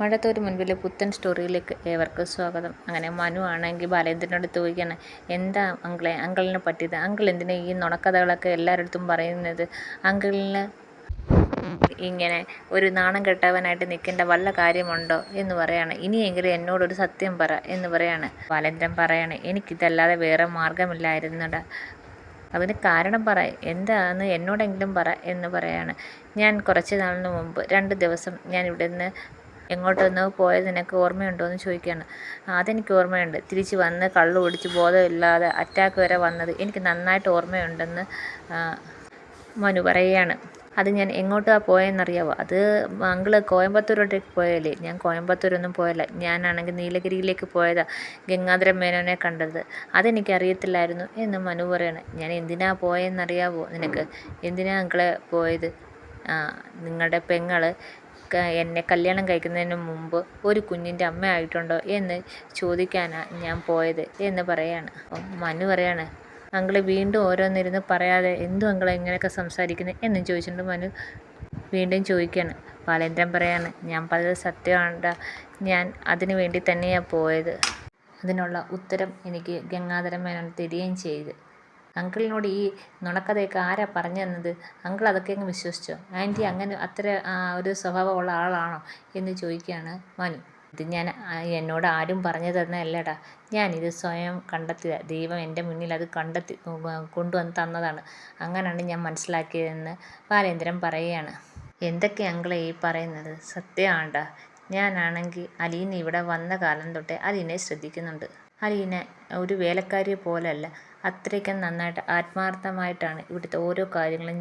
മഴത്തോര് മുൻപിലെ പുത്തൻ സ്റ്റോറിയിലേക്ക് ഏവർക്കും സ്വാഗതം. അങ്ങനെ മനു ആണെങ്കിൽ ബാലേന്ദ്രനോട് ചോദിക്കുകയാണ് എന്താ അങ്കിളെ? അങ്കിളിനെ പറ്റിയത്? അങ്കിൾ എന്തിനാ ഈ നുണക്കഥകളൊക്കെ എല്ലായിടത്തും പറയുന്നത്? അങ്കിളിന് ഇങ്ങനെ ഒരു നാണം കെട്ടവനായിട്ട് നിൽക്കേണ്ട വല്ല കാര്യമുണ്ടോ? എന്ന് പറയാണ്. ഇനിയെങ്കിലും എന്നോടൊരു സത്യം പറ എന്ന് പറയാണ്. ബാലേന്ദ്രൻ പറയാണ് എനിക്കിതല്ലാതെ വേറെ മാർഗമില്ലായിരുന്നടാ അതിന് കാരണം പറ. എന്താന്ന് എന്നോടെങ്കിലും പറ എന്ന് പറയാണ്. ഞാൻ കുറച്ച് നാളിന് മുമ്പ് രണ്ട് ദിവസം ഞാൻ ഇവിടുന്ന് എങ്ങോട്ടൊന്നോ പോയത് നിനക്ക് ഓർമ്മയുണ്ടോ എന്ന് ചോദിക്കുകയാണ്. അതെനിക്ക് ഓർമ്മയുണ്ട്. തിരിച്ച് വന്ന് കള്ള് കുടിച്ച് ബോധമില്ലാതെ അറ്റാക്ക് വരെ വന്നത് എനിക്ക് നന്നായിട്ട് ഓർമ്മയുണ്ടെന്ന് മനു പറയുകയാണ്. അത് ഞാൻ എങ്ങോട്ടാണ് പോയെന്നറിയാവോ? അത് അങ്കിൾ കോയമ്പത്തൂരോട്ടേക്ക് പോയല്ലേ ഞാൻ കോയമ്പത്തൂരൊന്നും പോയല്ല. ഞാനാണെങ്കിൽ നീലഗിരിയിലേക്ക് പോയതാ ഗംഗാധര മേനോനെ കണ്ടത്. അതെനിക്കറിയത്തില്ലായിരുന്നു എന്ന് മനു പറയണം. ഞാൻ എന്തിനാ പോയെന്നറിയാവോ നിനക്ക്? എന്തിനാ അങ്കിളെ പോയത്? നിങ്ങളുടെ പെങ്ങൾ എന്നെ കല്യാണം കഴിക്കുന്നതിന് മുമ്പ് ഒരു കുഞ്ഞിന്റെ അമ്മയായിട്ടുണ്ടോ എന്ന് ചോദിക്കാനാണ് ഞാൻ പോയത് എന്ന് പറയാണ്. മനു പറയാണ് അങ്കിൾ വീണ്ടും ഓരോന്നിരുന്ന് പറയാതെ എന്തു അങ്കിളെ ഇങ്ങനെയൊക്കെ സംസാരിക്കുന്നത് എന്നും ചോദിച്ചിട്ടുണ്ട് മനു. വീണ്ടും ചോദിക്കുകയാണ് ബാലേന്ദ്രൻ പറയാണ് ഞാൻ പറഞ്ഞത് സത്യമാണ് ഞാൻ അതിനു വേണ്ടി തന്നെയാണ് പോയത്. അതിനുള്ള ഉത്തരം എനിക്ക് ഗംഗാധരൻ തരികയും ചെയ്ത്. അങ്കിളിനോട് ഈ നുണക്കഥയൊക്കെ ആരാ പറഞ്ഞു തന്നത്? അങ്കിൾ അതൊക്കെ അങ്ങ് വിശ്വസിച്ചോ? ആന്റി അങ്ങനെ അത്ര ഒരു സ്വഭാവമുള്ള ആളാണോ എന്ന് ചോദിക്കുകയാണ് മനു ഇത് ഞാൻ എന്നോട് ആരും പറഞ്ഞു തന്നതല്ലടാ. ഞാനിത് സ്വയം കണ്ടെത്തിയ ദൈവം എന്റെ മുന്നിൽ അത് കണ്ടെത്തി കൊണ്ടുവന്ന് തന്നതാണ്. അങ്ങനെയാണ് ഞാൻ മനസ്സിലാക്കിയതെന്ന് ബാലേന്ദ്രൻ പറയുകയാണ്. എന്തൊക്കെ അങ്കിളെ ഈ പറയുന്നത്? സത്യമാണ്ടാ ഞാനാണെങ്കിൽ അലീന ഇവിടെ വന്ന കാലം തൊട്ടേ അലീനെ ശ്രദ്ധിക്കുന്നുണ്ട്. അലീന ഒരു വേലക്കാരിയെ പോലെയല്ല അത്രയ്ക്കും നന്നായിട്ട് ആത്മാർത്ഥമായിട്ടാണ് ഇവിടുത്തെ ഓരോ കാര്യങ്ങളും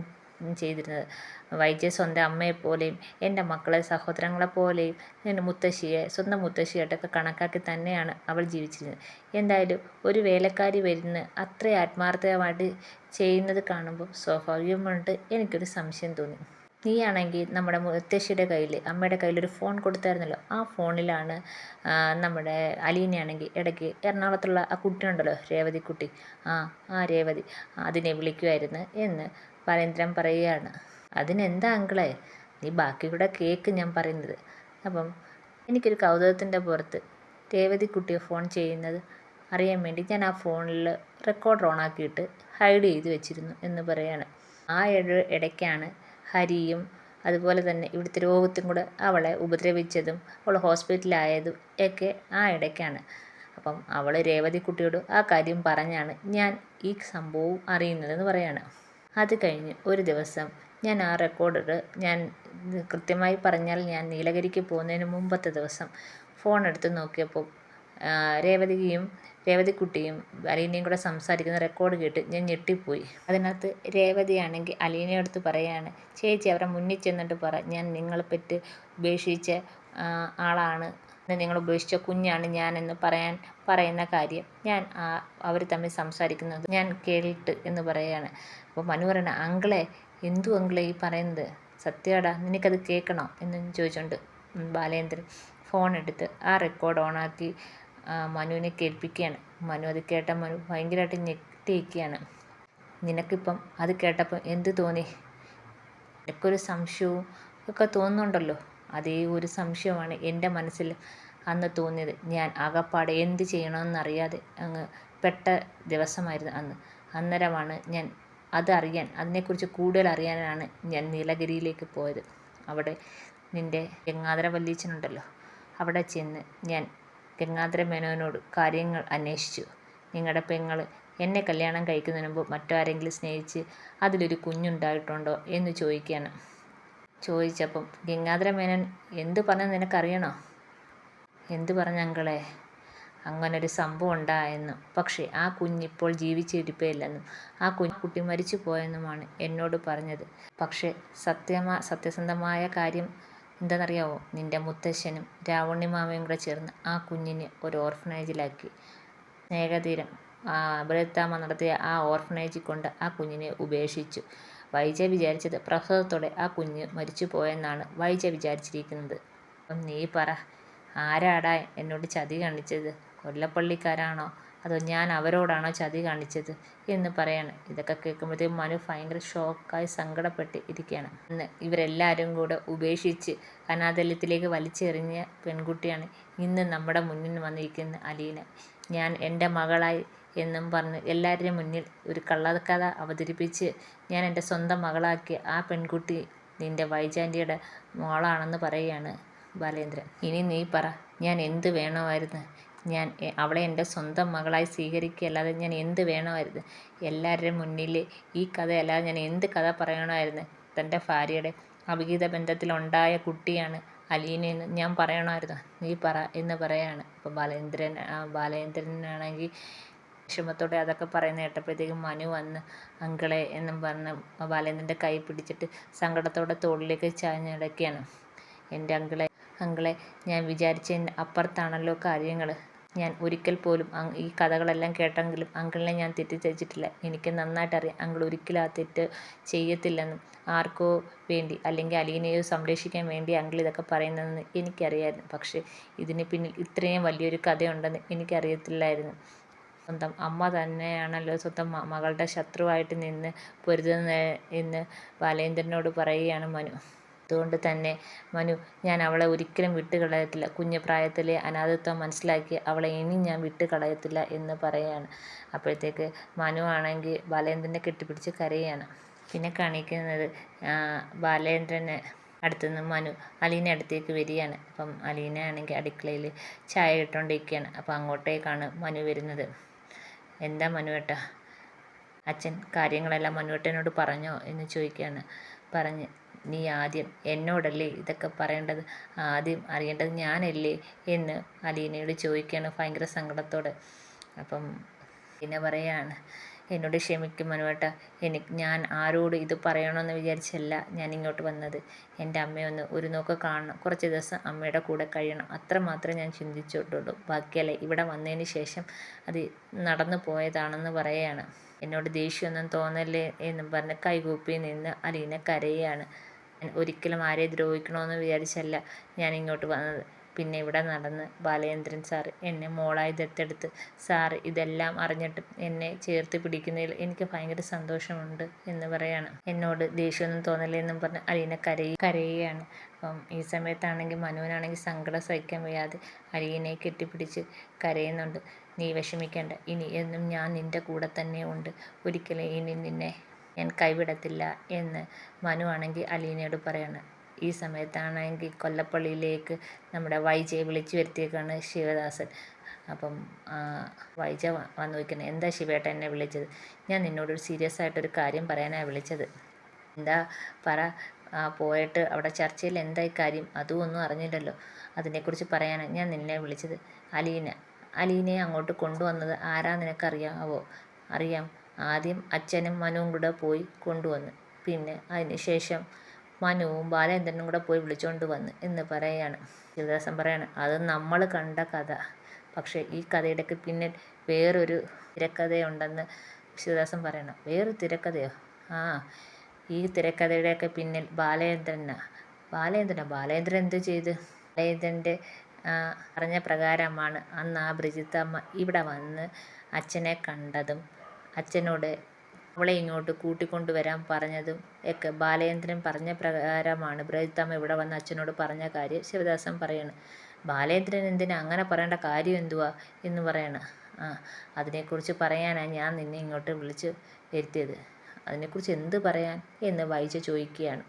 ചെയ്തിരുന്നത്. വൈദ്യ സ്വന്തം അമ്മയെപ്പോലെയും എന്റെ മക്കളെ സഹോദരങ്ങളെപ്പോലെയും എന്റെ മുത്തശ്ശിയെ സ്വന്തം മുത്തശ്ശിയായിട്ടൊക്കെ കണക്കാക്കി തന്നെയാണ് അവൾ ജീവിച്ചിരുന്നത്. എന്തായാലും ഒരു വേലക്കാരി വരുന്ന അത്ര ആത്മാർത്ഥമായിട്ട് ചെയ്യുന്നത് കാണുമ്പോൾ സ്വാഭാവികമായിട്ട് എനിക്കൊരു സംശയം തോന്നി. നീയാണെങ്കിൽ നമ്മുടെ മുത്തശ്ശിയുടെ കയ്യിൽ അമ്മയുടെ കയ്യിലൊരു ഫോൺ കൊടുത്തായിരുന്നല്ലോ. ആ ഫോണിലാണ് നമ്മുടെ അലീനയാണെങ്കിൽ ഇടയ്ക്ക് എറണാകുളത്തുള്ള ആ കുട്ടിയുണ്ടല്ലോ രേവതി കുട്ടി. ആ ആ രേവതി അതിനെ വിളിക്കുമായിരുന്നു എന്ന് പരേന്ദ്രൻ പറയുകയാണ്. അതിനെന്താ അങ്കിളെ നീ ബാക്കി കൂടെ കേക്ക് ഞാൻ പറയുന്നത്. അപ്പം എനിക്കൊരു കൗതുകത്തിന്റെ പുറത്ത് രേവതി കുട്ടിയെ ഫോൺ ചെയ്യുന്നത് അറിയാൻ വേണ്ടി ഞാൻ ആ ഫോണിൽ റെക്കോർഡർ ഓണാക്കിയിട്ട് ഹൈഡ് ചെയ്ത് വെച്ചിരുന്നു എന്ന് പറയാണ്. ആ ഇടയ്ക്കാണ് ഹരിയും അതുപോലെ തന്നെ ഇവിടുത്തെ രോഗത്തും കൂടെ അവളെ ഉപദ്രവിച്ചതും അവൾ ഹോസ്പിറ്റലായതും ഒക്കെ ആ ഇടയ്ക്കാണ്. അപ്പം അവൾ രേവതി കുട്ടിയോട് ആ കാര്യം പറഞ്ഞാണ് ഞാൻ ഈ സംഭവം അറിയുന്നതെന്ന് പറയാണ്. അത് കഴിഞ്ഞ് ഒരു ദിവസം ഞാൻ ആ റെക്കോർഡർ ഞാൻ കൃത്യമായി പറഞ്ഞാൽ ഞാൻ നീലഗിരിക്ക് പോകുന്നതിന് മുമ്പത്തെ ദിവസം ഫോൺ എടുത്ത് നോക്കിയപ്പോൾ രേവതിയും രേവതിക്കുട്ടിയും അലീനയും കൂടെ സംസാരിക്കുന്ന റെക്കോർഡ് കേട്ട് ഞാൻ ഞെട്ടിപ്പോയി. അതിനകത്ത് രേവതിയാണെങ്കിൽ അലീനയോടുത്ത് പറയാണ് ചേച്ചി അവരെ മുന്നിൽ ചെന്നിട്ട് പറ ഞാൻ നിങ്ങളെ നിങ്ങളെപ്പറ്റി ഉപേക്ഷിച്ച ആളാണ്. നിങ്ങൾ ഉപേക്ഷിച്ച കുഞ്ഞാണ് ഞാനെന്ന് പറയാൻ പറയുന്ന കാര്യം ഞാൻ അവർ തമ്മിൽ സംസാരിക്കുന്നത് ഞാൻ കേട്ട് എന്ന് പറയാണ്. അപ്പോൾ മനു പറയണ അങ്കിളെ എന്തു അങ്കിളെ ഈ പറയുന്നത്? സത്യടാ നിനക്കത് കേൾക്കണോ? എന്ന് ചോദിച്ചുകൊണ്ട് ബാലേന്ദ്രൻ ഫോൺ എടുത്ത് ആ റെക്കോർഡ് ഓണാക്കി മനുവിനെ കേൾപ്പിക്കുകയാണ്. മനു അത് കേട്ട മനു ഭയങ്കരമായിട്ട് ഞെട്ടിയിരിക്കുകയാണ്. നിനക്കിപ്പം അത് കേട്ടപ്പം എന്ത് തോന്നി? എനിക്കൊരു സംശയവും ഒക്കെ തോന്നുന്നുണ്ടല്ലോ. അതേ ഒരു സംശയമാണ് എന്റെ മനസ്സിൽ അന്ന് തോന്നിയത്. ഞാൻ ആകപ്പാടെ എന്ത് ചെയ്യണമെന്നറിയാതെ അങ്ങ് പെട്ട ദിവസമായിരുന്നു അന്ന്. അന്നേരമാണ് ഞാൻ അതറിയാൻ അതിനെക്കുറിച്ച് കൂടുതൽ അറിയാനാണ് ഞാൻ നീലഗിരിയിലേക്ക് പോയത്. അവിടെ നിന്റെ ഗംഗാധര വല്ലീച്ചനുണ്ടല്ലോ അവിടെ ചെന്ന് ഞാൻ ഗംഗാധര മേനോനോട് കാര്യങ്ങൾ അന്വേഷിച്ചു. നിങ്ങളുടെ പെങ്ങൾ എന്നെ കല്യാണം കഴിക്കുന്നതിന് മുമ്പ് മറ്റാരെങ്കിലും സ്നേഹിച്ച് അതിലൊരു കുഞ്ഞുണ്ടായിട്ടുണ്ടോ? എന്ന് ചോദിക്കുകയാണ് ചോദിച്ചപ്പം ഗംഗാധര മേനോൻ എന്ത് പറഞ്ഞെന്ന് നിനക്കറിയണോ? എന്തു പറഞ്ഞ അങ്കളെ? അങ്ങനൊരു സംഭവം ഉണ്ടായെന്നും പക്ഷേ ആ കുഞ്ഞിപ്പോൾ ജീവിച്ചിരിപ്പയില്ലെന്നും. ആ കുട്ടി മരിച്ചു പോയെന്നുമാണ് എന്നോട് പറഞ്ഞത്. പക്ഷേ സത്യമാ സത്യസന്ധമായ കാര്യം എന്താണെന്നറിയാമോ നിന്റെ മുത്തശ്ശനും രാവണിമാമയും കൂടെ ചേർന്ന് ആ കുഞ്ഞിനെ ഒരു ഓർഫനേജിലാക്കി. സ്നേഹതീരം. ബൃഹത്താമ്മ നടത്തിയ ആ ഓർഫനേജിൽ കൊണ്ട് ആ കുഞ്ഞിനെ ഉപേക്ഷിച്ചു. വൈജ വിചാരിച്ചത് പ്രസവത്തോടെ ആ കുഞ്ഞ് മരിച്ചു പോയെന്നാണ് വൈജ വിചാരിച്ചിരിക്കുന്നത്. അപ്പം നീ പറ ആരാടാ എന്നോട് ചതി കാണിച്ചത്? കൊല്ലപ്പള്ളിക്കാരാണോ? അതോ ഞാൻ അവരോടാണോ ചതി കാണിച്ചത് എന്ന് പറയാണ്. ഇതൊക്കെ കേൾക്കുമ്പോഴത്തേക്കും മനു ഭയങ്കര ഷോക്കായി സങ്കടപ്പെട്ട് ഇരിക്കുകയാണ്. ഇന്ന് ഇവരെല്ലാവരും കൂടെ ഉപേക്ഷിച്ച് അനാഥല്യത്തിലേക്ക് വലിച്ചെറിഞ്ഞ പെൺകുട്ടിയാണ് ഇന്ന് നമ്മുടെ മുന്നിൽ വന്നിരിക്കുന്ന അലീന. ഞാൻ എന്റെ മകളായി എന്നും പറഞ്ഞ് എല്ലാവരുടെയും മുന്നിൽ ഒരു കള്ളക്കഥ അവതരിപ്പിച്ച് ഞാൻ എന്റെ സ്വന്തം മകളാക്കി ആ പെൺകുട്ടി നിന്റെ വൈജാന്റിയുടെ മോളാണെന്ന് പറയുകയാണ് ബാലേന്ദ്രൻ. ഇനി നീ പറ ഞാൻ എന്ത് വേണമായിരുന്നു? ഞാൻ അവളെ എന്റെ സ്വന്തം മകളായി സ്വീകരിക്കുകയല്ലാതെ ഞാൻ എന്ത് വേണമായിരുന്നു? എല്ലാവരുടെയും മുന്നിൽ ഈ കഥയല്ലാതെ ഞാൻ എന്ത് കഥ പറയണമായിരുന്നു? തന്റെ ഭാര്യയുടെ അവിഹിത ബന്ധത്തിലുണ്ടായ കുട്ടിയാണ് അലീനയെന്ന് ഞാൻ പറയണമായിരുന്നു. നീ പറ എന്ന് പറയാണ്. അപ്പോൾ ബാലേന്ദ്രൻ ബാലേന്ദ്രനാണെങ്കിൽ വിഷമത്തോടെ അതൊക്കെ പറയുന്ന കേട്ടപ്പോഴത്തേക്കും മനു വന്ന് അങ്കിളെ എന്നും പറഞ്ഞ് ബാലേന്ദ്രന്റെ കൈ പിടിച്ചിട്ട് സങ്കടത്തോടെ തോളിലേക്ക് ചാഞ്ഞടക്കുകയാണ് എന്റെ അങ്കിളെ അങ്കിളെ ഞാൻ വിചാരിച്ച അപ്പുറത്താണല്ലോ കാര്യങ്ങൾ. ഞാൻ ഒരിക്കൽ പോലും ഈ കഥകളെല്ലാം കേട്ടെങ്കിലും അങ്കിളിനെ ഞാൻ തെറ്റിദ്ധരിച്ചിട്ടില്ല. എനിക്ക് നന്നായിട്ട് അറിയാം അങ്കിൾ ഒരിക്കലും ആ തെറ്റ് ചെയ്യത്തില്ലെന്നും. ആർക്കോ വേണ്ടി അല്ലെങ്കിൽ അലീനയോ സംരക്ഷിക്കാൻ വേണ്ടി അങ്കിൾ ഇതൊക്കെ പറയുന്നതെന്ന് എനിക്കറിയായിരുന്നു. പക്ഷേ ഇതിന് പിന്നിൽ ഇത്രയും വലിയൊരു കഥയുണ്ടെന്ന് എനിക്കറിയത്തില്ലായിരുന്നു. സ്വന്തം അമ്മ തന്നെയാണല്ലോ സ്വന്തം മകളുടെ ശത്രുവായിട്ട് നിന്ന് പൊരുതുന്നത് എന്ന് ബാലേന്ദ്രനോട് പറയുകയാണ് മനു. അതുകൊണ്ട് തന്നെ മനു ഞാൻ അവളെ ഒരിക്കലും വിട്ടുകളയത്തില്ല. കുഞ്ഞു പ്രായത്തിലെ അനാഥത്വം മനസ്സിലാക്കി അവളെ ഇനി ഞാൻ വിട്ടുകളയത്തില്ല എന്ന് പറയുകയാണ് അപ്പോഴത്തേക്ക് മനു ആണെങ്കിൽ ബാലേന്ദ്രനെ കെട്ടിപ്പിടിച്ച് കരയുകയാണ് പിന്നെ കാണിക്കുന്നത് ബാലേന്ദ്രനെ അടുത്തുനിന്ന് മനു അലീന അടുത്തേക്ക് വരികയാണ്. അപ്പം അലീന ആണെങ്കിൽ അടുക്കളയിൽ ചായ ഇട്ടുകൊണ്ടിരിക്കുകയാണ്. അപ്പം അങ്ങോട്ടേക്കാണ് മനു വരുന്നത്. എന്താ മനുവേട്ട? അച്ഛൻ കാര്യങ്ങളെല്ലാം മനുവേട്ടനോട് പറഞ്ഞോ എന്ന് ചോദിക്കുകയാണ്. പറഞ്ഞ് നീ ആദ്യം എന്നോടല്ലേ ഇതൊക്കെ പറയേണ്ടത്? ആദ്യം അറിയേണ്ടത് ഞാനല്ലേ എന്ന് അലീനയോട് ചോദിക്കുകയാണ് ഭയങ്കര സങ്കടത്തോടെ. അപ്പം പിന്നെ പറയാണ് എന്നോട് ക്ഷമിക്കും മനുവേട്ട. എനിക്ക് ഞാൻ ആരോട് ഇത് പറയണമെന്ന് വിചാരിച്ചല്ല ഞാൻ ഇങ്ങോട്ട് വന്നത്. എന്റെ അമ്മയൊന്ന് ഒരു നോക്ക് കാണണം. കുറച്ച് ദിവസം അമ്മയുടെ കൂടെ കഴിയണം. അത്ര മാത്രമേ ഞാൻ ചിന്തിച്ചിട്ടുള്ളൂ. ബാക്കിയല്ലേ ഇവിടെ വന്നതിന് ശേഷം അത് നടന്നു പോയതാണെന്ന് പറയുകയാണ് എന്നോട് ദേഷ്യമൊന്നും തോന്നല്ലേ എന്നും പറഞ്ഞ് കൈകൂപ്പി നിന്ന് അലീന കരയുകയാണ് ഞാൻ ഒരിക്കലും ആരെ ദ്രോഹിക്കണമെന്ന് വിചാരിച്ചല്ല ഞാൻ ഇങ്ങോട്ട് വന്നത്. പിന്നെ ഇവിടെ നടന്ന് ബാലചന്ദ്രൻ സാർ എന്നെ മോളായി ദത്തെടുത്ത് സാർ ഇതെല്ലാം അറിഞ്ഞിട്ട് എന്നെ ചേർത്ത് പിടിക്കുന്നതിൽ എനിക്ക് ഭയങ്കര സന്തോഷമുണ്ട് എന്ന് പറയാണ്. എന്നോട് ദേഷ്യമൊന്നും തോന്നലെന്നും പറഞ്ഞ് അലീന കരയി കരയുകയാണ്. അപ്പം ഈ സമയത്താണെങ്കിൽ മനുവിനാണെങ്കിൽ സങ്കടം സഹിക്കാൻ വയ്യാതെ അലീനെ കെട്ടിപ്പിടിച്ച് കരയുന്നുണ്ട്. നീ വിഷമിക്കേണ്ട. ഇനി എന്നും ഞാൻ നിന്റെ കൂടെ തന്നെ ഉണ്ട്. ഒരിക്കലും ഇനി നിന്നെ ഞാൻ കൈവിടത്തില്ല എന്ന് മനു ആണെങ്കിൽ അലീനയോട് പറയാണ്. ഈ സമയത്താണെങ്കിൽ കൊല്ലപ്പള്ളിയിലേക്ക് നമ്മുടെ വൈജയെ വിളിച്ചു വരുത്തിയേക്കാണ് ശിവദാസൻ. അപ്പം വൈജ വന്നു വയ്ക്കുന്നത് എന്താ ശിവേട്ട എന്നെ വിളിച്ചത്? ഞാൻ നിന്നോടൊരു സീരിയസ് ആയിട്ടൊരു കാര്യം പറയാനാണ് വിളിച്ചത്. എന്താ? പറ. പോയിട്ട് അവിടെ ചർച്ചയിൽ എന്തായി കാര്യം? അതും ഒന്നും അറിഞ്ഞില്ലല്ലോ. അതിനെക്കുറിച്ച് പറയാനാണ് ഞാൻ നിന്നെ വിളിച്ചത്. അലീന. അലീനയെ അങ്ങോട്ട് കൊണ്ടുവന്നത് ആരാ നിനക്കറിയാവോ? അറിയാം. ആദ്യം അച്ഛനും മനുവും കൂടെ പോയി കൊണ്ടുവന്ന്. പിന്നെ അതിനുശേഷം മനുവും ബാലേന്ദ്രനും കൂടെ പോയി വിളിച്ചുകൊണ്ട് വന്ന് എന്ന് പറയാണ്. ശിവദാസൻ പറയാണ് അത് നമ്മൾ കണ്ട കഥ. പക്ഷേ ഈ കഥയുടെയൊക്കെ പിന്നിൽ വേറൊരു തിരക്കഥയുണ്ടെന്ന് ശിവദാസൻ പറയണം. വേറൊരു തിരക്കഥയോ? ആ ഈ തിരക്കഥയുടെയൊക്കെ പിന്നിൽ ബാലചന്ദ്രനാ ബാലേന്ദ്രൻ ബാലേന്ദ്രൻ എന്ത് ചെയ്ത്? ബാലചന്ദ്രന്റെ അറിഞ്ഞ പ്രകാരമാണ് അന്ന് ആ ബ്രിജിത്തമ്മ ഇവിടെ വന്ന് അച്ഛനെ കണ്ടതും അച്ഛനോട് അവളെ ഇങ്ങോട്ട് കൂട്ടിക്കൊണ്ടുവരാൻ പറഞ്ഞതും ഒക്കെ ബാലേന്ദ്രൻ പറഞ്ഞ പ്രകാരമാണ്. ബ്രജിത്തമ്മ ഇവിടെ വന്ന് അച്ഛനോട് പറഞ്ഞ കാര്യം ശിവദാസൻ പറയാണ്. ബാലേന്ദ്രൻ എന്തിനാ അങ്ങനെ പറയേണ്ട കാര്യം എന്തുവാ എന്ന് പറയണ. ആ അതിനെക്കുറിച്ച് പറയാനാണ് ഞാൻ നിന്നെ ഇങ്ങോട്ട് വിളിച്ച് വരുത്തിയത്. അതിനെക്കുറിച്ച് എന്ത് പറയാൻ? എന്ന് വൈജ ചോദിക്കുകയാണ്.